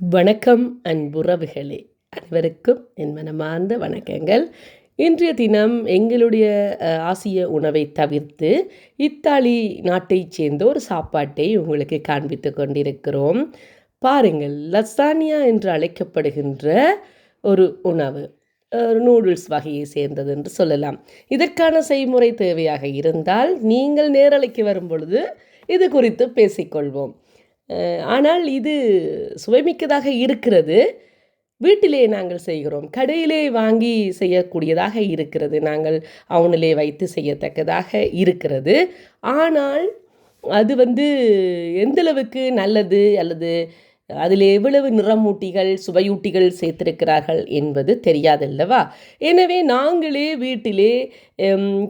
வணக்கம் அன்புறவுகளே அனைவருக்கும் என் மனமார்ந்த வணக்கங்கள். இன்றைய தினம் எங்களுடைய ஆசிய உணவை தவிர்த்து இத்தாலி நாட்டைச் சேர்ந்த ஒரு சாப்பாட்டை உங்களுக்கு காண்பித்து கொண்டிருக்கிறோம். பாருங்கள் லசானியா என்று அழைக்கப்படுகின்ற ஒரு உணவு. நூடுல்ஸ் வகையை சேர்ந்தது என்று சொல்லலாம். இதற்கான செய்முறை தேவையாக இருந்தால் நீங்கள் நேரலைக்கு வரும் பொழுது இது குறித்து பேசிக்கொள்வோம். ஆனால் இது சுவைமிக்கதாக இருக்கிறது. வீட்டிலே நாங்கள் செய்கிறோம். கடையிலே வாங்கி செய்யக்கூடியதாக இருக்கிறது. நாங்கள் அவனிலே வைத்து செய்யத்தக்கதாக இருக்கிறது. ஆனால் அது வந்து எந்தளவுக்கு நல்லது அல்லது அதில் எவ்வளவு நிறமூட்டிகள் சுவையூட்டிகள் சேர்த்திருக்கிறார்கள் என்பது தெரியாதல்லவா? எனவே நாங்களே வீட்டிலே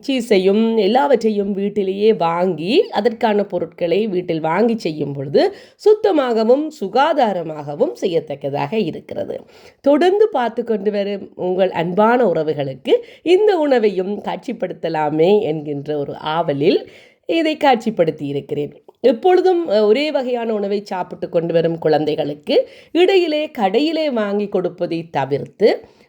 சீஸையும் எல்லாவற்றையும் வீட்டிலேயே வாங்கி அதற்கான பொருட்களை வீட்டில் வாங்கி செய்யும் பொழுது சுத்தமாகவும் சுகாதாரமாகவும் செய்யத்தக்கதாக இருக்கிறது. தொடர்ந்து பார்த்து கொண்டு வரும் உங்கள் அன்பான உறவுகளுக்கு இந்த உணவையும் காட்சிப்படுத்தலாமே என்கின்ற ஒரு ஆவலில் இதை காட்சிப்படுத்தி இருக்கிறேன். எப்பொழுதும் ஒரே வகையான உணவை சாப்பிட்டு கொண்டு வரும் குழந்தைகளுக்கு இடையிலே கடையிலே வாங்கி கொடுப்பதை தவிர்த்து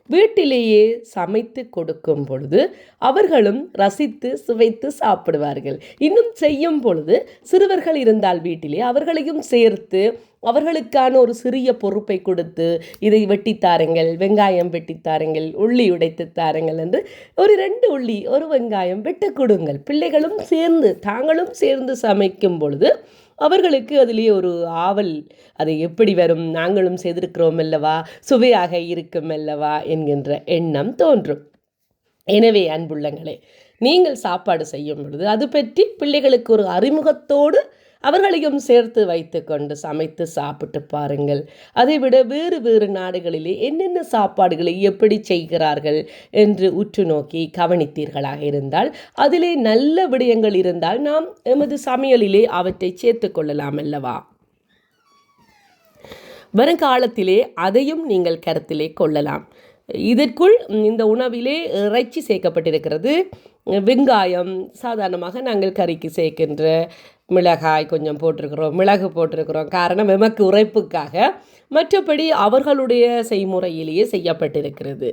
வீட்டிலேயே சமைத்து கொடுக்கும் பொழுது அவர்களும் ரசித்து சுவைத்து சாப்பிடுவார்கள். இன்னும் செய்யும் பொழுது சிறுவர்கள் இருந்தால் வீட்டிலே அவர்களையும் சேர்த்து அவர்களுக்கான ஒரு சிறிய பொறுப்பை கொடுத்து இதை வெட்டித்தாருங்கள் வெங்காயம் வெட்டித்தாருங்கள் உள்ளி உடைத்து தாருங்கள் என்று ஒரு ரெண்டு உள்ளி ஒரு வெங்காயம் வெட்ட கொடுங்கள். பிள்ளைகளும் சேர்ந்து தாங்களும் சேர்ந்து சமைக்கும் பொழுது அவர்களுக்கு அதிலே ஒரு ஆவல் அது எப்படி வரும்? நாங்களும் செய்திருக்கிறோம் அல்லவா? சுவையாக இருக்கும் அல்லவா? என்கின்ற எண்ணம் தோன்றும். எனவே அன்புள்ளங்களே நீங்கள் சாப்பாடு செய்யும் பொழுது அது பற்றி பிள்ளைகளுக்கு ஒரு அறிமுகத்தோடு அவர்களையும் சேர்த்து வைத்துக்கொண்டு சமைத்து சாப்பிட்டு பாருங்கள். அதைவிட வேறு வேறு நாடுகளிலே என்னென்ன சாப்பாடுகளை எப்படி செய்கிறார்கள் என்று உற்று நோக்கி கவனித்தீர்களாக இருந்தால் அதிலே நல்ல விடயங்கள் இருந்தால் நாம் எமது சமையலிலே அவற்றை சேர்த்து கொள்ளலாம் அல்லவா? வருங்காலத்திலே அதையும் நீங்கள் கருத்திலே கொள்ளலாம். இதற்குள் இந்த உணவிலே இறைச்சி சேர்க்கப்பட்டிருக்கிறது. வெங்காயம் சாதாரணமாக நாங்கள் கறிக்கு சேர்க்கின்ற மிளகாய் கொஞ்சம் போட்டிருக்கிறோம் மிளகு போட்டிருக்கிறோம். காரணம் எமக்கு உரைப்புக்காக மற்றபடி அவர்களுடைய செய்முறையிலேயே செய்யப்பட்டிருக்கிறது.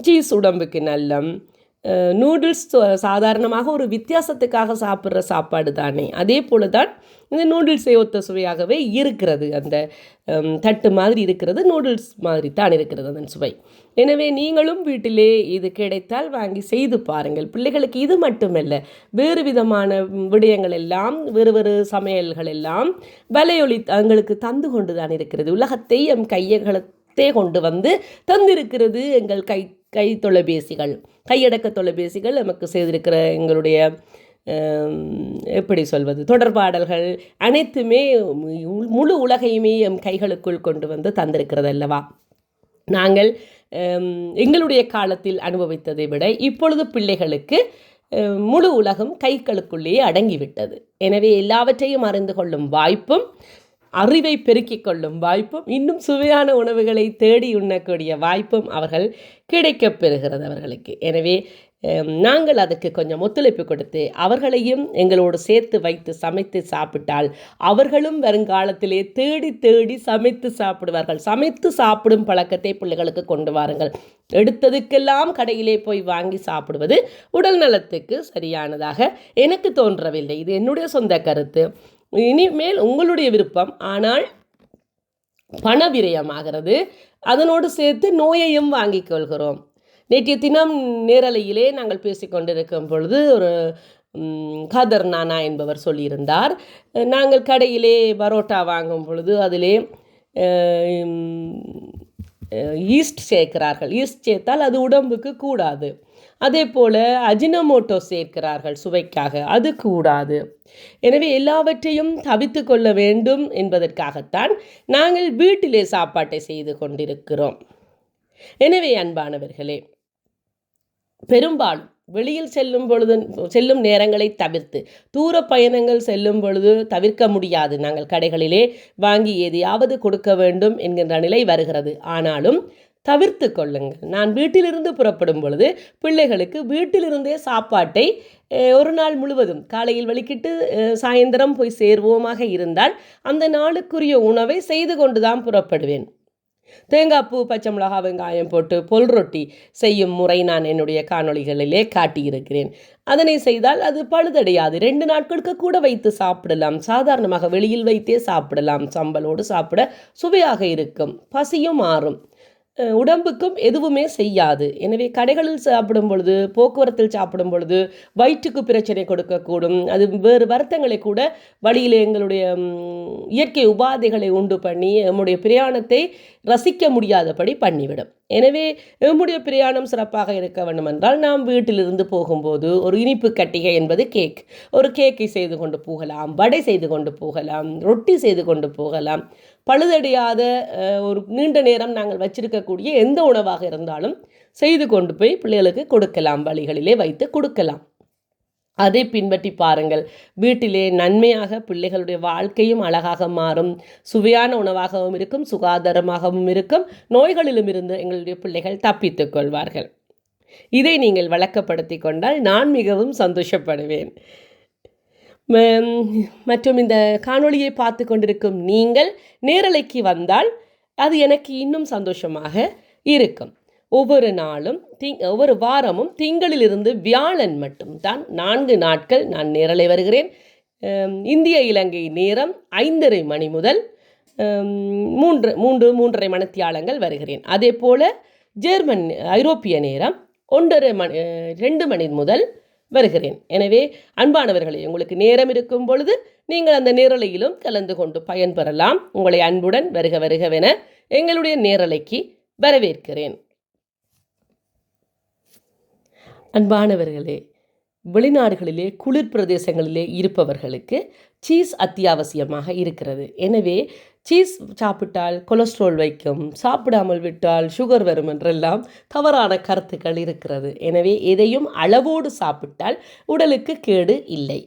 சீஸ் உடம்புக்கு நல்லம். நூடுல்ஸ் சாதாரணமாக ஒரு வித்தியாசத்துக்காக சாப்பிட்ற சாப்பாடு தானே. அதே போல தான் இந்த நூடுல்ஸை ஒத்த சுவையாகவே இருக்கிறது. அந்த தட்டு மாதிரி இருக்கிறது நூடுல்ஸ் மாதிரி தான் இருக்கிறது அதன் சுவை. எனவே நீங்களும் வீட்டிலே இது கிடைத்தால் வாங்கி செய்து பாருங்கள். பிள்ளைகளுக்கு இது மட்டுமல்ல வேறு விதமான விடயங்கள் எல்லாம் வேறு வேறு சமையல்கள் எல்லாம் வலையொலி எங்களுக்கு தந்து கொண்டு தான் இருக்கிறது. உலகத்தை எம் கையகளத்தே கொண்டு வந்து தந்திருக்கிறது எங்கள் கை கை தொலைபேசிகள் கையடக்க தொலைபேசிகள் நமக்கு செய்திருக்கிற எங்களுடைய எப்படி சொல்வது தொடர்பாடல்கள் அனைத்துமே மு- முழு உலகையுமே எம் கைகளுக்குள் கொண்டு வந்து தந்திருக்கிறது அல்லவா? நாங்கள் எங்களுடைய காலத்தில் அனுபவித்ததை விட இப்பொழுது பிள்ளைகளுக்கு முழு உலகம் கைகளுக்குள்ளேயே அடங்கிவிட்டது. எனவே எல்லாவற்றையும் அறிந்து கொள்ளும் வாய்ப்பும் அறிவை பெருக்கிக் கொள்ளும் வாய்ப்பும் இன்னும் சுவையான உணவுகளை தேடி உண்ணக்கூடிய வாய்ப்பும் அவர்கள் கிடைக்கப் பெறுகிறது அவர்களுக்கு. எனவே நாங்கள் அதுக்கு கொஞ்சம் ஒத்துழைப்பு கொடுத்து அவர்களையும் எங்களோடு சேர்த்து வைத்து சமைத்து சாப்பிட்டால் அவர்களும் வருங்காலத்திலே தேடி தேடி சமைத்து சாப்பிடுவார்கள். சமைத்து சாப்பிடும் பழக்கத்தை பிள்ளைகளுக்கு கொண்டு வாருங்கள். எடுத்ததுக்கெல்லாம் கடையிலே போய் வாங்கி சாப்பிடுவது உடல் நலத்துக்கு சரியானதாக எனக்கு தோன்றவில்லை. இது என்னுடைய சொந்த கருத்து. இனிமேல் உங்களுடைய விருப்பம். ஆனால் பண விரயமாகிறது அதனோடு சேர்த்து நோயையும் வாங்கிக் கொள்கிறோம். நேற்றைய தினம் நேரலையிலே நாங்கள் பேசிக்கொண்டிருக்கும் பொழுது ஒரு காதர் கதர் நானா என்பவர் சொல்லியிருந்தார். நாங்கள் கடையிலே பரோட்டா வாங்கும் பொழுது அதிலே ஈஸ்ட் சேர்க்கிறார்கள். ஈஸ்ட் சேர்த்தால் அது உடம்புக்கு கூடாது. அதே போல் அஜினமோட்டோ சேர்க்கிறார்கள் சுவைக்காக. அது கூடாது. எனவே எல்லாவற்றையும் தவித்து கொள்ள வேண்டும் என்பதற்காகத்தான் நாங்கள் வீட்டிலே சாப்பாட்டை செய்து கொண்டிருக்கிறோம். எனவே அன்பானவர்களே பெரும்பாலும் வெளியில் செல்லும் பொழுது செல்லும் நேரங்களை தவிர்த்து தூர பயணங்கள் செல்லும் பொழுது தவிர்க்க முடியாது. நாங்கள் கடைகளிலே வாங்கி எதையாவது கொடுக்க வேண்டும் என்கின்ற நிலை வருகிறது. ஆனாலும் தவிர்த்து கொள்ளுங்கள். நான் வீட்டிலிருந்து புறப்படும் பொழுது பிள்ளைகளுக்கு வீட்டிலிருந்தே சாப்பாட்டை ஒரு நாள் முழுவதும் காலையில் வலிக்கிட்டு சாயந்தரம் போய் சேர்வோமாக இருந்தால் அந்த நாளுக்குரிய உணவை செய்து கொண்டு தான் புறப்படுவேன். தேங்காய் பூ பச்சை மிளகா வெங்காயம் போட்டு பொல் ரொட்டி செய்யும் முறை நான் என்னுடைய காணொளிகளிலே காட்டியிருக்கிறேன். அதனை செய்தால் அது பழுதடையாது. ரெண்டு நாட்களுக்கு கூட வைத்து சாப்பிடலாம். சாதாரணமாக வெளியில் வைத்தே சாப்பிடலாம். சம்பலோடு சாப்பிட சுவையாக இருக்கும். பசியும் மாறும். உடம்புக்கும் எதுவுமே செய்யாது. எனவே கடைகளில் சாப்பிடும் பொழுது போக்குவரத்தில் சாப்பிடும் பொழுது வயிற்றுக்கு பிரச்சனை கொடுக்கக்கூடும். அது வேறு வருத்தங்களை கூட வழியில் எங்களுடைய இயற்கை உபாதைகளை உண்டு பண்ணி நம்முடைய பிரயாணத்தை ரசிக்க முடியாதபடி பண்ணிவிடும். எனவே நம்முடைய பிரயாணம் சிறப்பாக இருக்க வேண்டும் என்றால் நாம் வீட்டிலிருந்து போகும்போது ஒரு இனிப்பு கட்டிகை என்பது கேக் ஒரு கேக்கை செய்து கொண்டு போகலாம் வடை செய்து கொண்டு போகலாம் ரொட்டி செய்து கொண்டு போகலாம். பழுதடையாத ஒரு நீண்ட நேரம் நாங்கள் வச்சிருக்கக்கூடிய எந்த உணவாக இருந்தாலும் செய்து கொண்டு போய் பிள்ளைகளுக்கு கொடுக்கலாம் வழிகளிலே வைத்து கொடுக்கலாம். அதை பின்பற்றி பாருங்கள். வீட்டிலே நன்மையாக பிள்ளைகளுடைய வாழ்க்கையும் அழகாக மாறும். சுவையான உணவாகவும் இருக்கும் சுகாதாரமாகவும் இருக்கும். நோய்களிலும் இருந்து எங்களுடைய பிள்ளைகள் தப்பித்துக் கொள்வார்கள். இதை நீங்கள் வழக்கப்படுத்தி கொண்டால் நான் மிகவும் சந்தோஷப்படுவேன். மற்றும் இந்த காணொளியை பார்த்து கொண்டிருக்கும் நீங்கள் நேரலைக்கு வந்தால் அது எனக்கு இன்னும் சந்தோஷமாக இருக்கும். ஒவ்வொரு நாளும் திங் ஒவ்வொரு வாரமும் திங்களிலிருந்து வியாழன் மட்டும்தான். நான்கு நாட்கள் நான் நேரலை வருகிறேன். இந்திய இலங்கை நேரம் ஐந்தரை மணி முதல் மூன்று மூன்று மூன்றரை மணித்தியாலங்கள் வருகிறேன். அதே போல் ஜெர்மன் ஐரோப்பிய நேரம் ஒன்றரை மணி ரெண்டு மணி முதல் வருகிறேன். எனவே அன்பானவர்களே உங்களுக்கு நேரம் இருக்கும் பொழுது நீங்கள் அந்த நேரலையிலும் கலந்து கொண்டு பயன்பெறலாம். உங்களை அன்புடன் வருக வருகவென எங்களுடைய நேரலைக்கு வரவேற்கிறேன். அன்பானவர்களே வெளிநாடுகளிலே குளிர் பிரதேசங்களிலே இருப்பவர்களுக்கு சீஸ் அத்தியாவசியமாக இருக்கிறது. எனவே சீஸ் சாப்பிட்டால் கொலஸ்ட்ரால் வைக்கும் சாப்பிடாமல் விட்டால் சுகர் வரும் என்றெல்லாம் தவறான கருத்துக்கள் இருக்கிறது. எனவே எதையும் அளவோடு சாப்பிட்டால் உடலுக்கு கேடு இல்லை.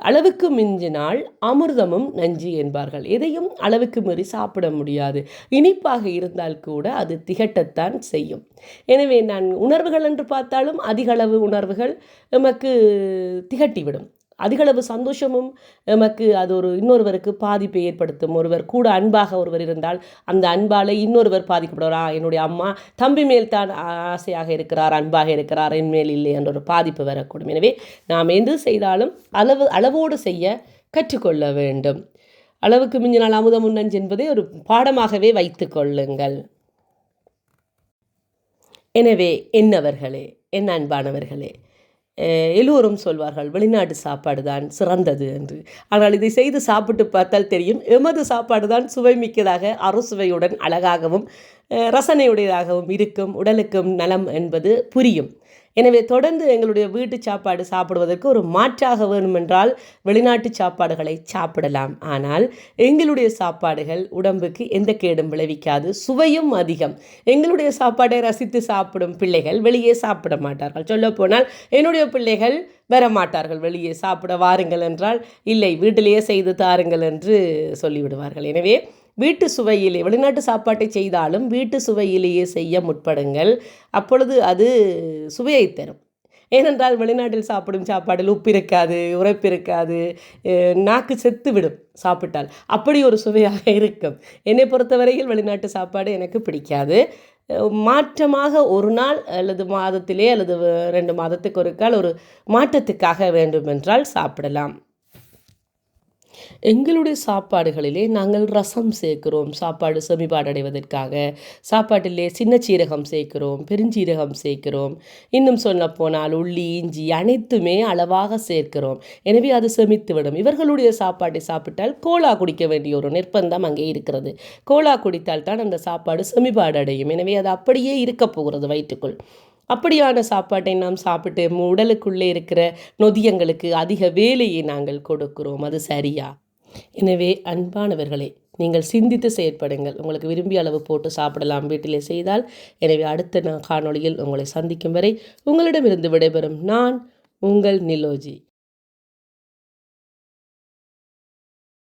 அளவுக்கு மிஞ்சினால் அமிர்தமும் நஞ்சு என்பார்கள். எதையும் அளவுக்கு மீறி சாப்பிட முடியாது. இனிப்பாக இருந்தால் கூட அது திகட்டத்தான் செய்யும். எனவே நான் உணர்வுகள் என்று பார்த்தாலும் அதிகளவு உணர்வுகள் நமக்கு திகட்டிவிடும். அதிகளவு சந்தோஷமும் நமக்கு அது ஒரு இன்னொருவருக்கு பாதிப்பை ஏற்படுத்தும். ஒருவர் கூட அன்பாக ஒருவர் இருந்தால் அந்த அன்பால் இன்னொருவர் பாதிக்கப்படுவாரா? என்னுடைய அம்மா தம்பி மேல் தான் ஆசையாக இருக்கிறார் அன்பாக இருக்கிறார் என் மேல் இல்லை என்ற ஒரு பாதிப்பு வரக்கூடும். எனவே நாம் எது செய்தாலும் அளவு அளவோடு செய்ய கற்றுக்கொள்ள வேண்டும். அளவுக்கு மிஞ்சினால் அமுதம் உண்ணஞ்சு என்பதை ஒரு பாடமாகவே வைத்துக் கொள்ளுங்கள். எனவே என்னவர்களே என் அன்பானவர்களே எல்லோரும் சொல்வார்கள் வெளிநாட்டு சாப்பாடு தான் சிறந்தது என்று. ஆனால் இதை செய்து சாப்பிட்டு பார்த்தால் தெரியும் எமது சாப்பாடு தான் சுவைமிக்கதாக அறுசுவையுடன் அழகாகவும் ரசனையுடையதாகவும் இருக்கும் உடலுக்கும் நலம் என்பது புரியும். எனவே தொடர்ந்து எங்களுடைய வீட்டு சாப்பாடு சாப்பிடுவதற்கு ஒரு மாற்றாக வேண்டுமென்றால் வெளிநாட்டு சாப்பாடுகளை சாப்பிடலாம். ஆனால் எங்களுடைய சாப்பாடுகள் உடம்புக்கு எந்த கேடும் விளைவிக்காது சுவையும் அதிகம். எங்களுடைய சாப்பாடை ரசித்து சாப்பிடும் பிள்ளைகள் வெளியே சாப்பிட மாட்டார்கள். சொல்லப்போனால் என்னுடைய பிள்ளைகள் வர மாட்டார்கள் வெளியே சாப்பிட வாருங்கள் என்றால் இல்லை வீட்டிலேயே செய்து தாருங்கள் என்று சொல்லிவிடுவார்கள். எனவே வீட்டு சுவையிலே வெளிநாட்டு சாப்பாட்டை செய்தாலும் வீட்டு சுவையிலேயே செய்ய முற்படுங்கள். அப்பொழுது அது சுவையை தரும். ஏனென்றால் வெளிநாட்டில் சாப்பிடும் சாப்பாடில் உப்பு இருக்காது உரைப்பு இருக்காது நாக்கு செத்து விடும் சாப்பிட்டால். அப்படி ஒரு சுவையாக இருக்கும். என்னை பொறுத்தவரையில் வெளிநாட்டு சாப்பாடு எனக்கு பிடிக்காது. மாற்றமாக ஒரு நாள் அல்லது மாதத்திலே அல்லது ரெண்டு மாதத்துக்கு ஒரு கால் ஒரு மாற்றத்துக்காக வேண்டுமென்றால் சாப்பிடலாம். எங்களுடைய சாப்பாடுகளிலே நாங்கள் ரசம் சேர்க்கிறோம் சாப்பாடு செமிபாடடைவதற்காக. சாப்பாட்டிலே சின்ன சீரகம் சேர்க்கிறோம் பெருஞ்சீரகம் சேர்க்கிறோம். இன்னும் சொல்ல போனால் உள்ளி இஞ்சி அனைத்துமே அளவாக சேர்க்கிறோம். எனவே அது செமித்துவிடும். இவர்களுடைய சாப்பாட்டை சாப்பிட்டால் கோலா குடிக்க வேண்டிய ஒரு நிர்பந்தம் அங்கே இருக்கிறது. கோலா குடித்தால் தான் அந்த சாப்பாடு செமிபாடு அடையும் எனவே அது அப்படியே இருக்க போகிறது வயிற்றுக்குள். அப்படியான சாப்பாட்டை நாம் சாப்பிட்டு உடலுக்குள்ளே இருக்கிற நொதியங்களுக்கு அதிக வேலையை நாங்கள் கொடுக்கிறோம். அது சரியா? எனவே அன்பானவர்களே நீங்கள் சிந்தித்து செயற்படுங்கள். உங்களுக்கு விரும்பிய அளவு போட்டு சாப்பிடலாம். வீட்டிலே செய்தால் எனவே அடுத்த நா- காணொளியில் உங்களை சந்திக்கும் வரை உங்களிடமிருந்து விடைபெறும் நான் உங்கள் நிலோஜி.